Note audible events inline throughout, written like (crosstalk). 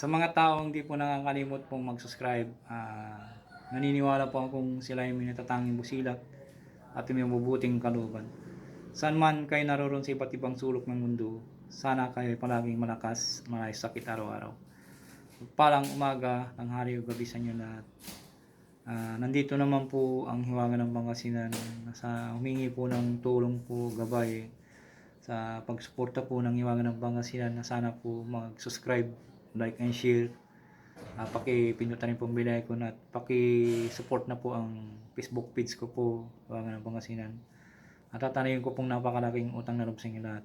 Sa mga taong hindi po nakakalimot pong mag-subscribe, ah, naniniwala po akong sila yung may natatanging busilak at may mabubuting kalooban. Saan man kayo naroon sa iba't ibang sulok ng mundo, sana kayo palaging malakas, malay sakit araw-araw. Palang umaga, tanghali o gabi sa inyo lahat. Ah, nandito naman po ang Hiwaga ng Pangasinan sa humingi po ng tulong po, gabay sa pagsuporta po ng Hiwaga ng Pangasinan na sana po mag-subscribe, like and share. Uh, paki-pindutan rin po ang bell icon at paki-support na po ang Facebook page ko po, Hiwaga ng Pangasinan. At tatanayin ko pong napakalaking utang na loob sa inyo lahat.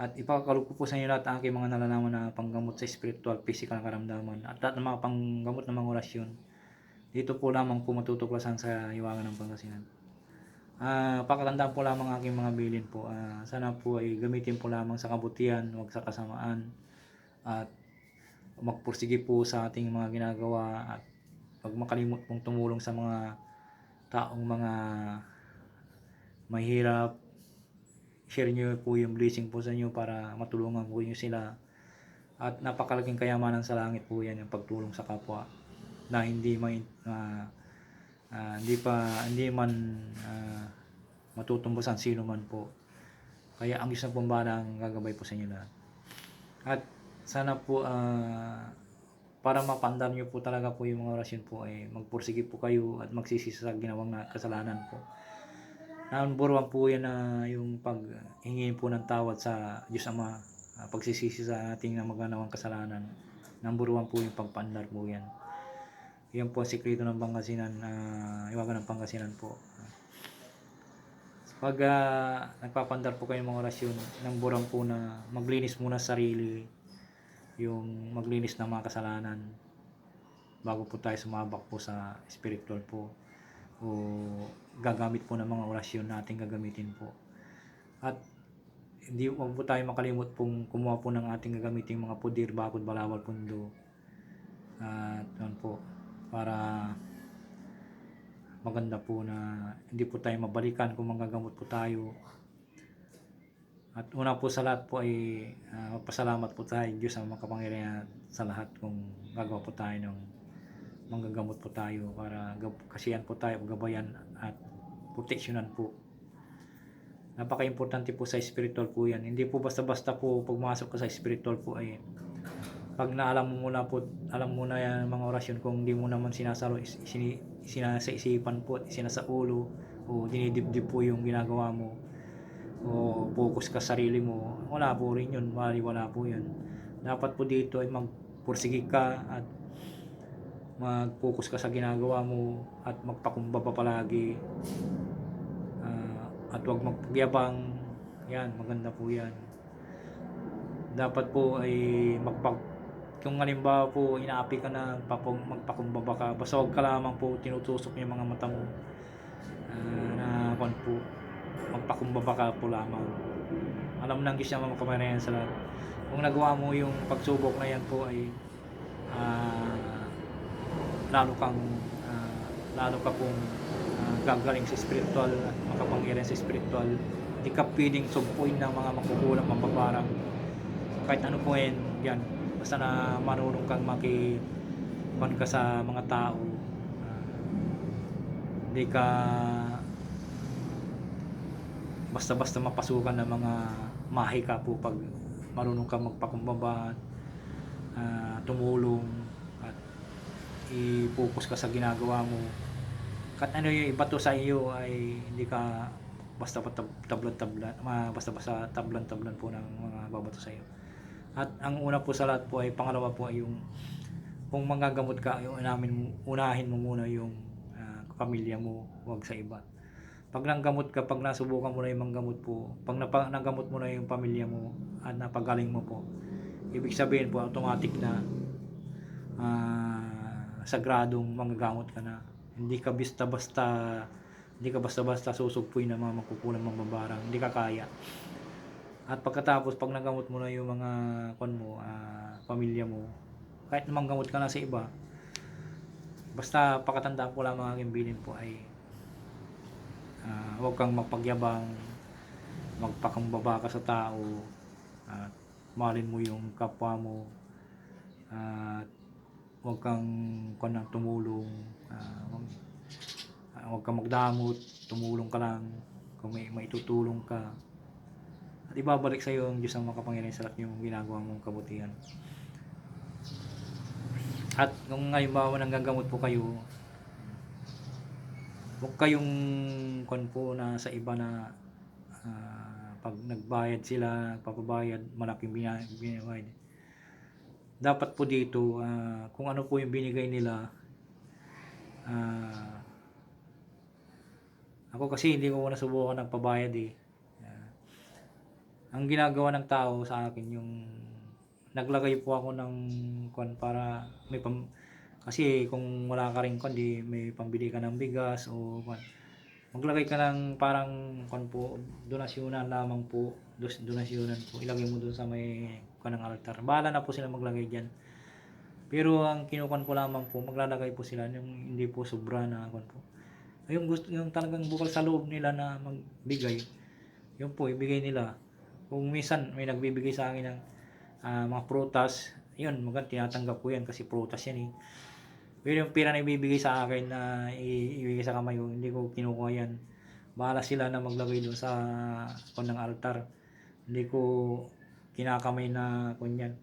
At ipakakalog ko po sa inyo lahat ang aking mga nalalaman na panggamot sa spiritual, physical na karamdaman at lahat ng mga panggamot ng mga orasyon. Dito po lamang po matutuklasan sa Hiwaga ng Pangasinan. Ah, pakatandaan po lamang ang aking mga bilin po. Ah, sana po ay gamitin po lamang sa kabutihan, huwag sa kasamaan. At magpursige po sa ating mga ginagawa at huwag makalimot pong tumulong sa mga taong mga mahirap. Share nyo po yung blessing po sa inyo para matulungan po nyo sila. At napakalaking kayamanan sa langit po yan yung pagtulong sa kapwa na hindi may ah, ah, hindi pa hindi man uh, matutumbasan sino man po. Kaya ang isang pumbana ang gagabay po sa inyo lahat. At sana po ah, para mapandar nyo po talaga po yung mga orasyon po ay magpursige po kayo at magsisi sa ginawang na kasalanan po. Number po yan na yung paghingi po ng tawad sa Diyos Ama, ah, pagsisisi sa ating na maganawang kasalanan. Number one po yung pagpandar po yan. Yan po ang sikreto ng Pangasinan, uh, iwagan ng Pangasinan po. Pag ah, nagpapandar po kayo mga orasyon, burang po na maglinis muna sa sarili, yung maglinis ng mga kasalanan, bago po tayo sumabak po sa spiritual po, o gagamit po ng mga orasyon natin gagamitin po. At hindi po tayo makalimot pong kumuha po ng ating gagamitin mga pudir, bakod, balawal, pundo. At yun po, para maganda po na hindi po tayo mabalikan kung manggagamot po tayo. At una po sa lahat po ay uh, magpasalamat po tayo Diyos ang makapangyarihan sa lahat kung gagawa po tayo ng manggagamot po tayo para kasiyan po tayo, gabayan at proteksyonan po. Napaka-importante po sa spiritual po yan. Hindi po basta-basta po pagmasok ka sa spiritual po ay pag naalam mo muna po, alam mo na yan mga orasyon kung hindi mo naman sinasalo, is- sini, sinasa isipan po, sinasa ulo, o dinidibdib po yung ginagawa mo, o focus ka sa sarili mo, wala po rin yun, wala, wala po yun. Dapat po dito ay magpursige ka at mag-focus ka sa ginagawa mo at magpakumbaba palagi. Ah, at huwag magpagyabang yan, maganda po yan. Dapat po ay magpag kung halimbawa po inaapi ka na papag, magpakumbaba ka. Basta huwag ka lamang po tinutusok yung mga mata mo. Ah, na kung po magpakumbaba ka po lamang. Alam ng Diyos na makapangyarihan sa lahat. Kung nagawa mo yung pagsubok na yan po ay ah, lalo kang ah, lalo ka pong ah, gagaling sa spiritual at makapangyarihan sa spiritual. Hindi ka pwedeng sugpuin ng mga makukulang mababarang kahit ano po yan, yan. Basta na marunong kang maki ka sa mga tao. Ah, hindi ka basta-basta mapasukan ng mga mahika po pag marunong kang magpakumbaba ah, tumulong at i-focus ka sa ginagawa mo kahit ano yung iba to sa iyo ay hindi ka basta tablan-tablan basta basta tablan-tablan po ng mga babato sa iyo at ang una po sa lahat po ay pangalawa po ay yung kung manggagamot ka, yung unahin mo, unahin mo muna yung ah, pamilya mo, wag sa iba. Pag nanggamot ka, pag nasubukan mo na yung manggamot po, pag napa, nanggamot mo na yung pamilya mo at napagaling mo po, ibig sabihin po automatic na ah, sagradong manggagamot ka na. Hindi ka basta-basta hindi ka basta-basta susugpuin ng mga magkukulang mambabarang, hindi ka kaya. At pagkatapos, pag nagamot mo na yung mga kon mo, ah, pamilya mo, kahit namang gamot ka na sa iba, basta pakatandaan ko lang mga aking bilin po ay ah, huwag kang magpagyabang, magpakumbaba ka sa tao, at mahalin mo yung kapwa mo, At huwag kang kung nang tumulong. ah, huwag kang magdamot, tumulong ka lang kung may maitutulong ka. At ibabalik sa iyo ang Diyos ang makapangyarihan sa lahat yung ginagawa mong kabutihan. At kung ngayon ba nanggagamot po kayo, huwag kayong kon po na sa iba na ah, pag nagbayad sila, papabayad, malaking bina- binabayad. Dapat po dito, ah, kung ano po yung binigay nila, ah, ako kasi hindi ko nasubukan ng pabayad eh. Ah, ang ginagawa ng tao sa akin yung naglagay po ako ng kwan para may pam, kasi kung wala ka rin kwan di may pambili ka ng bigas o kwan. Maglagay ka ng parang kwan po donasyonan lamang po. Dos donasyonan po. Ilagay mo doon sa may kwan ng altar. Bahala na po sila maglagay diyan pero ang kinukuan ko lamang po maglalagay po sila yung hindi po sobra na kwan po. Yung gusto yung talagang bukal sa loob nila na magbigay yun po ibigay nila. Kung minsan may nagbibigay sa akin ng ah, mga prutas yun maganda tinatanggap ko yan kasi prutas yan eh pero yung pera na ibibigay sa akin na i- ibigay sa kamay ko. Hindi ko kinukuha yan. Bahala sila na maglagay doon sa kon ng altar. Hindi ko kinakamay na kunyan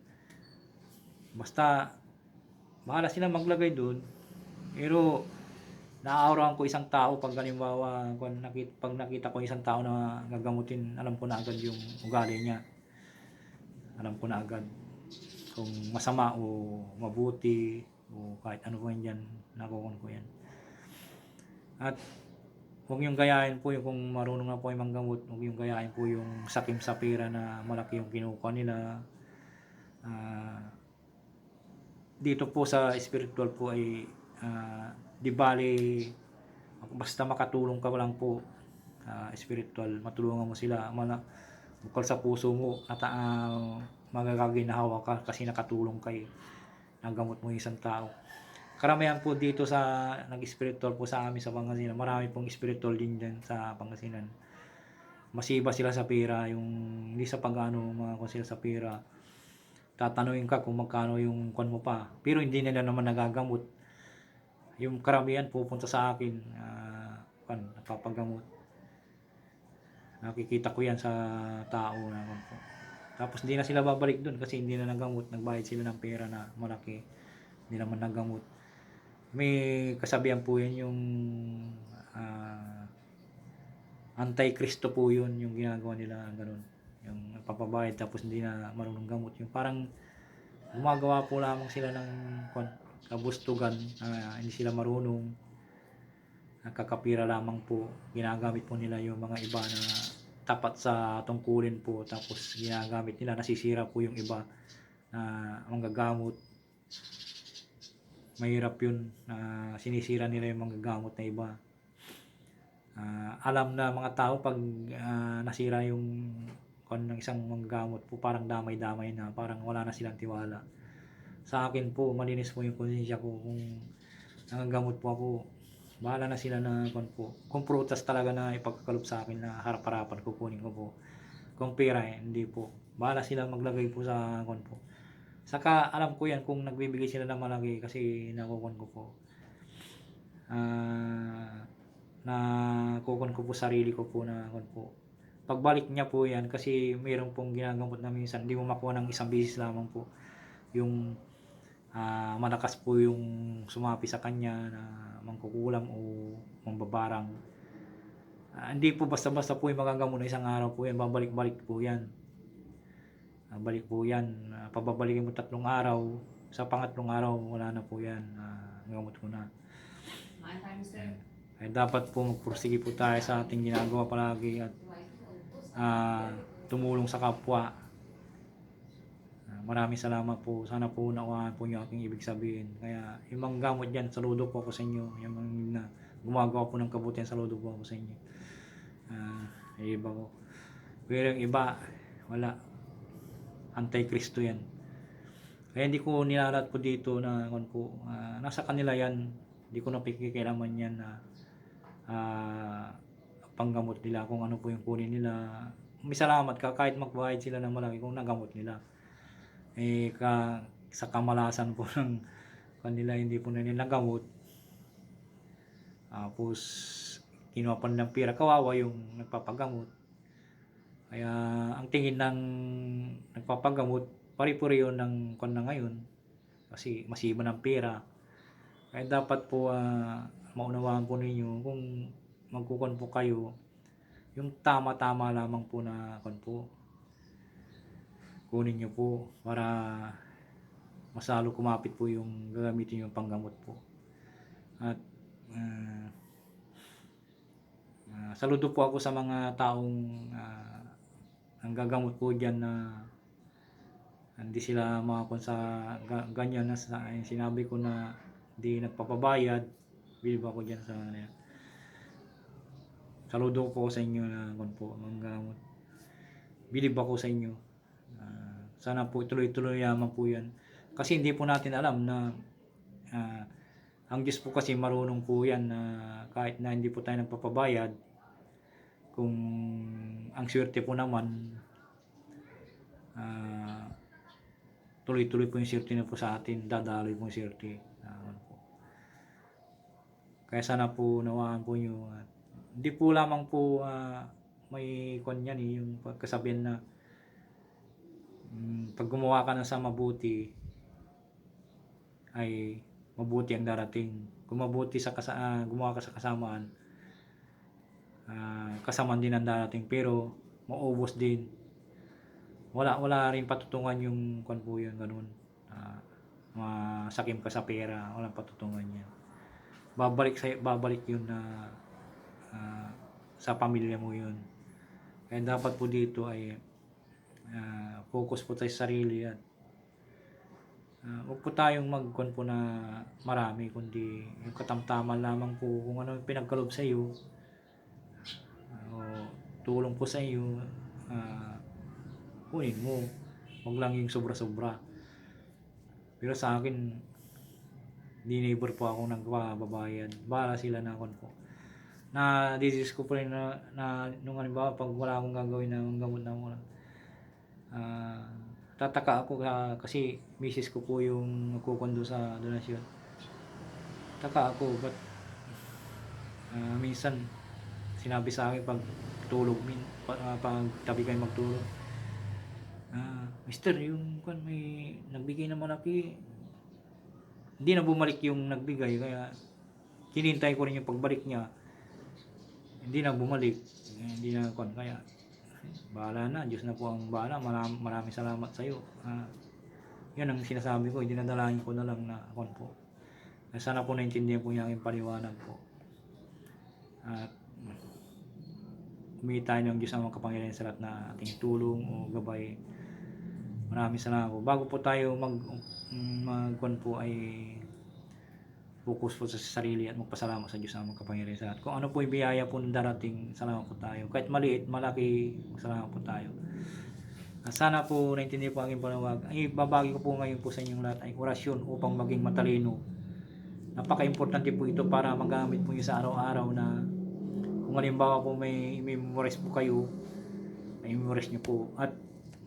basta bahala sila maglagay doon. Pero naaurahan ko isang tao pag halimbawa kung nakita, pag nakita ko isang tao na gagamutin alam ko na agad yung ugali niya. Alam ko na agad kung masama o mabuti o kahit ano po yan dyan nakukon ko yan. At huwag yung gayahin po yung kung marunong na po yung manggamot huwag yung gayahin po yung sakim sa pera na malaki yung kinukuha nila. Ah, dito po sa spiritual po ay ah, di bali basta makatulong ka lang po ah, spiritual matulungan mo sila. Mala bukal sa puso mo at uh, magagaginahawa ka kasi nakatulong kay nagamot mo yung isang tao. Karamihan po dito sa nag-spiritual po sa amin sa Pangasinan. Marami pong spiritual din dyan sa Pangasinan. Masiba sila sa pera yung hindi sa pag-ano mga kung sila sa pera. Tatanungin ka kung magkano yung kwan mo pa. Pero hindi nila naman nagagamot. Yung karamihan pupunta sa akin uh, kwan, napapagamot. Nakikita ko yan sa tao na po tapos hindi na sila babalik doon kasi hindi na nagamot. Nagbayad sila ng pera na malaki. Hindi naman nagamot. May kasabihan po yan yung ah, anti-Kristo po yun yung ginagawa nila ganun. Yung papabayad tapos hindi na marunong gamot. Yung parang gumagawa po lamang sila ng kabustugan na hindi sila marunong. Nakakapira lamang po. Ginagamit po nila yung mga iba na tapat sa tungkulin po. Tapos ginagamit nila nasisira po yung iba na manggagamot. Mahirap yun na sinisira nila yung manggagamot na iba. Ah, alam na mga tao pag ah, nasira yung kon ng isang manggamot po parang damay-damay na parang wala na silang tiwala. Sa akin po malinis po yung konsensya ko kung nangagamot po ako bahala na sila na kon po kung prutas talaga na ipagkakalob sa akin na harap-harapan kukunin ko po. Kung pera eh, hindi po. Bahala sila maglagay po sa kon po. Saka alam ko yan kung nagbibigay sila ng malaki kasi nakukon ko po. Ah na kukon ko po sarili ko po na kon po. Pagbalik niya po yan kasi mayroon pong ginagamot na minsan hindi mo makuha ng isang bisis lamang po yung ah, malakas po yung sumapi sa kanya na mangkukulam o mambabarang Ah, hindi po basta-basta po yung magagamot na isang araw po yan. Babalik-balik po yan. Ah, balik po yan. Ah, pababalikin mo tatlong araw. Sa pangatlong araw wala na po yan. Ah, gamot ko na. Ay dapat po magpursige po tayo sa ating ginagawa palagi at ah, tumulong sa kapwa. Maraming salamat po. Sana po nakuhaan po niyo aking ibig sabihin. Kaya yung mga gamot dyan, saludo po ako sa inyo. Yung mga na gumagawa po ng kabutihan, saludo po ako sa inyo. Yung iba ko. Pero yung iba, wala. Anti-Kristo yan. Kaya hindi ko nilalat po dito na po, ah, nasa kanila yan. Hindi ko napikikilaman yan na ah, panggamot nila kung ano po yung kunin nila. May salamat ka kahit magbayad sila ng malaki kung nagamot nila. Eh, ka, sa kamalasan po (laughs) ng kanila hindi po na nila gamot. Tapos kinuha pa nilang pira kawawa yung nagpapagamot. Kaya ang tingin ng nagpapagamot pari-pari yun ng kon na ngayon kasi masiba ng pera. Kaya dapat po ah, maunawaan po ninyo kung magkukon po kayo yung tama-tama lamang po na kon po kunin nyo po para masalo kumapit po yung gagamitin yung panggamot po. At ah, ah, saludo po ako sa mga taong ah, ang gagamot po dyan na hindi sila makakon sa ga- ganyan na sa sinabi ko na hindi nagpapabayad bilib ako dyan sa ano saludo po sa inyo na kon po mga gamot. Bilib ako sa inyo sana po tuloy-tuloy yaman po yan kasi hindi po natin alam na ah, ang Diyos po kasi marunong po yan na kahit na hindi po tayo nagpapabayad kung ang swerte po naman ah, tuloy-tuloy po yung swerte na po sa atin dadaloy po yung swerte po. kaya sana po nawaan po nyo hindi po lamang po ah, may kon yan eh, yung pagkasabihan na mm, pag gumawa ka ng sa mabuti ay mabuti ang darating. Kung mabuti sa kasa ah, gumawa ka sa kasamaan ah, kasamaan din ang darating. Pero maubos din. Wala wala rin patutungan yung kwan po yun ganun. Ah, masakim ka sa pera walang patutungan yan. Babalik sa babalik yun na ah, sa pamilya mo yun. Kaya dapat po dito ay ah, focus po tayo sa sarili at ah, huwag po tayong magkon po na marami kundi yung katamtaman lamang po kung ano yung pinagkalob sa iyo. O tulong po sa iyo ah, kunin mo. Huwag lang yung sobra-sobra. Pero sa akin dinibor po ako nagbabayad bahala sila na kon po. Na disis ko pa rin na, na nung halimbawa pag wala akong gagawin ng gamot na wala ah tataka ako ka- kasi misis ko po yung nagkukundo sa donasyon. Taka ako but ah, minsan sinabi sa akin pag tulog min pag, pag tabi kayo magtulog ah mister yung kan may nagbigay na malaki hindi na bumalik yung nagbigay kaya kinintay ko rin yung pagbalik niya. Hindi na bumalik Eh, hindi na kon kaya bahala na Diyos na po ang bahala. Maraming, maraming salamat sa iyo Ah, yan ang sinasabi ko dinadalahin ko na lang na kon po. Eh, sana po naintindihan po niya aking paliwanag po. At humingi tayo ng Diyos ang mga kapangyarihan sa lahat na ating tulong o gabay. Maraming salamat po. Bago po tayo mag mag kon po ay focus po sa sarili at magpasalamat sa Diyos ang mga kapangyarihan sa lahat. Kung ano po yung biyaya po ng darating, salamat po tayo. Kahit maliit, malaki, salamat po tayo. At sana po naintindihan po ang aking panawag. Ay, babagi ko po ngayon po sa inyong lahat ay orasyon upang maging matalino. Napaka-importante po ito para magamit po niyo sa araw-araw na kung halimbawa po may memorize po kayo, ay memorize niyo po. At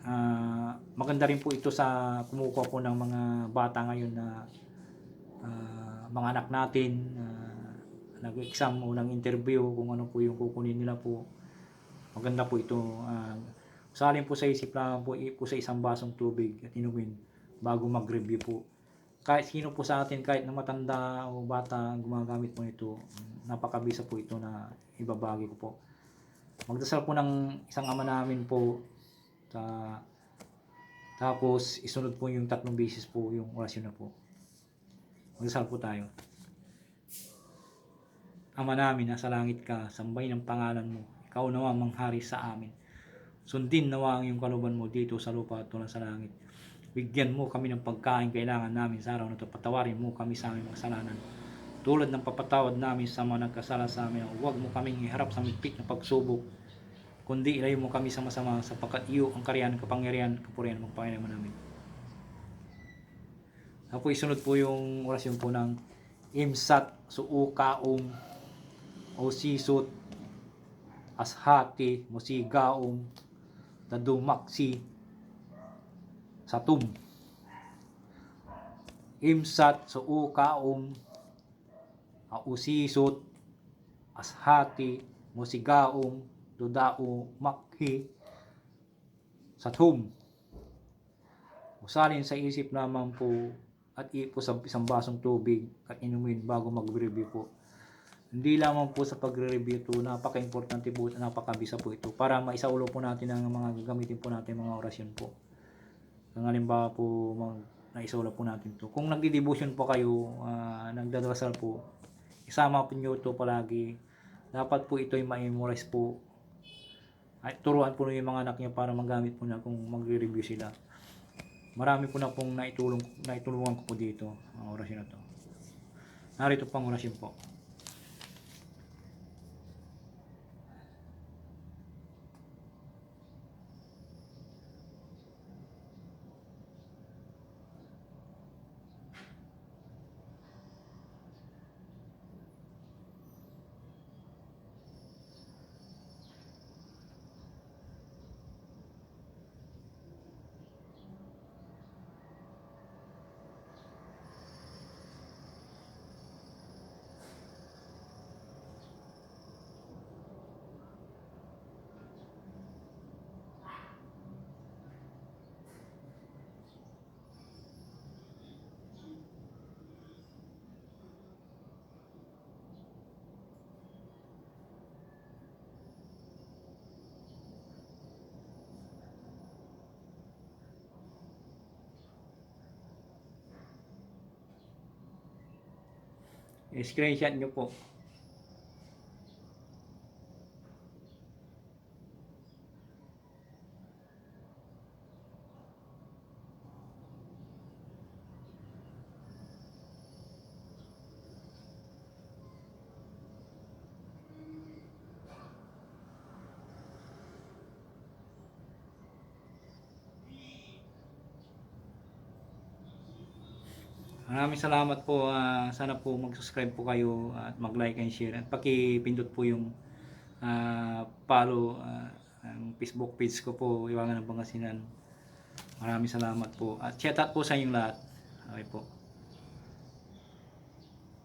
ah, maganda rin po ito sa kumukuha po ng mga bata ngayon na ah, mga anak natin ah, nag-exam o ng interview kung ano po yung kukunin nila po. Maganda po ito. Uh, salin po sa isip lang po, po sa isang basong tubig at inumin bago mag-review po. Kahit sino po sa atin kahit na matanda o bata gumagamit po nito napakabisa po ito na ibabagi ko po. Magdasal po ng isang ama namin po sa tapos isunod po yung tatlong beses po yung orasyon na po Magdasal po tayo. Ama namin, nasa langit ka, sambay ng pangalan mo. Ikaw nawa manghari sa amin. Sundin nawa ang iyong kaluban mo dito sa lupa at tulad sa langit. Bigyan mo kami ng pagkain kailangan namin sa araw na ito. Patawarin mo kami sa aming kasalanan. Tulad ng papatawad namin sa mga nagkasala sa amin. Huwag mo kaming iharap sa migpit na pagsubok. Kundi ilayo mo kami sa masama sapagkat iyo ang kariyan, kapangyarihan, kapurihan, magpanginoon namin. Tapos isunod po yung orasyon po ng imsat, suukaong, o sisut, ashati, musigaong, dadumaksi, satum. imsat suu kaum ausisot ashati musigaum dudau makhi sathum usalin sa isip naman po at ipo sa isang basong tubig at inumin bago mag-review po. Hindi lamang po sa pagre-review to napaka-importante po napakabisa po ito para maisaulo po natin ang mga gagamitin po natin mga orasyon po. Ang halimbawa po mag naisaulo po natin to kung nagdi-devotion po kayo ah, nagdadasal po isama po nyo to palagi. Dapat po ito ay ma-memorize po. Ay turuan po yung mga anak niya para magamit po na kung magre-review sila marami po na pong naitulong naitulungan ko po dito ang orasyon na to. Narito pang orasyon po screenshot nyo po Maraming salamat po. ah, sana po mag-subscribe po kayo at mag-like and share. At paki-pindot po yung ah, follow ah, ang Facebook page ko po, Iwangan ng Pangasinan. Maraming salamat po. At shout out po sa inyong lahat. Okay po.